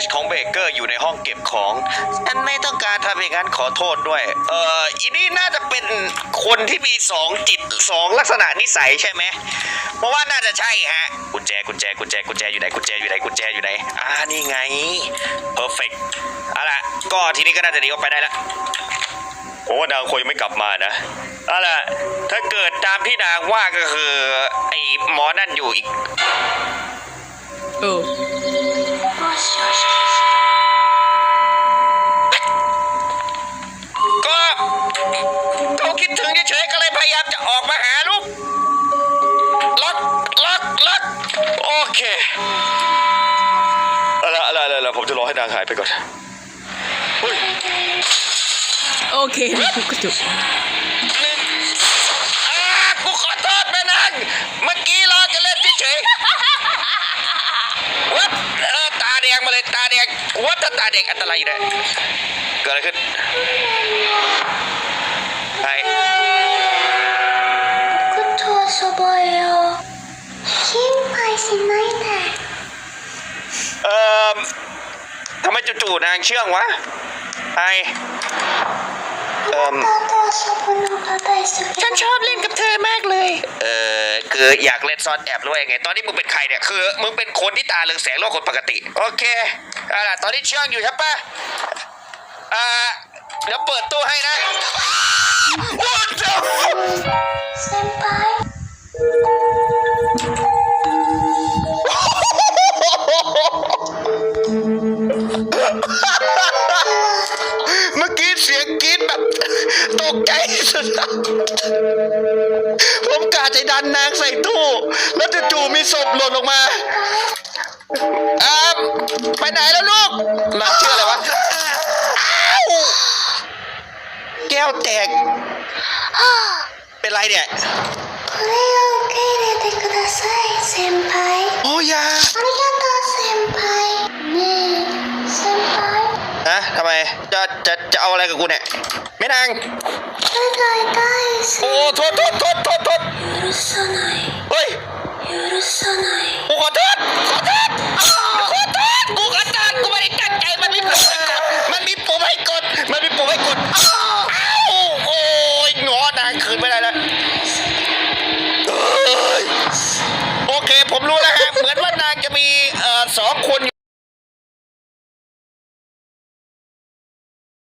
ชของเบเกอร์อยู่ในห้องเก็บของ ฉันไม่ต้องการทำอย่างนั้นขอโทษด้วย เอ่ออีนี่น่าจะเป็นคนที่มีสองจิตสองลักษณะนิสัยใช่ไหมเพราะว่าน่าจะใช่ฮะ กุญแจกุญแจกุญแจกุญแจอยู่ไหนกุญแจอยู่ไหนกุญแจอยู่ไหน อ่านี่ไง perfect เอาล่ะก็ทีนี้ก็น่าจะหนีออกไปได้แล้วโอ้นางคงยังไม่กลับมานะเอาล่ะถ้าเกิดตามที่นางว่าก็คือ ไอ้หมอนั่นอยู่อีก เออ เคเอาละเอาละเอาละผมจะรอให้นางหายไปก่อนเฮ้ยโอเคทุบกระจกหนึ่งอ่ากูขอโทษแม่นางเมื่อกี้เราจะเล่นเฉยๆวัดเออตาแดงมาเลยตาแดงวัดถ้าตาแดงอันตรายอยู่เลยเกิดอะไรขึ้น เอ่อทำไมจู่ๆนางเชื่องวะไอเอ่อฉันชอบเล่นกับเธอมากเลย เออคืออยากเล่นซ่อนแอบด้วยไง ตอนนี้มึงเป็นใครเนี่ยคือมึงเป็นคนที่ตาเรืองแสงโลกคนปกติ โอเคเอาล่ะตอนนี้เชื่องอยู่ใช่ปะอ่าเดี๋ยวเปิดตู้ให้นะ What the เมื่อกี้เสียงกรี๊ดแบบตกใจสุดผมกาจะดันนางใส่ตู้ แล้วจู่ๆมีศพหล่นลงมาอ้ามไปไหนแล้วลูกนางชื่ออะไรวะอ้าวแก้วแตก เป็นไรเนี่ย これを受け入れてください先輩 輩 ไม จะจะจะเอาอะไรกับกูเนี่ยไม่นาง 手が痛いし โอ้โทษโทษโทษโทษโทษ 許さない เฮ้ย 許さない กูขอโทษขอโทษขอโทษกูขอโทษกูไม่ได้ตั้งใจมันมีปุ่มให้กด มันมีปุ่มให้กด มันมีปุ่มให้กดอ้าวอ้าวโอ้ยงอนางคืนไม่ได้แล้วเอ้ยโอเค ผมรู้แล้วฮะ เหมือนว่านางจะมี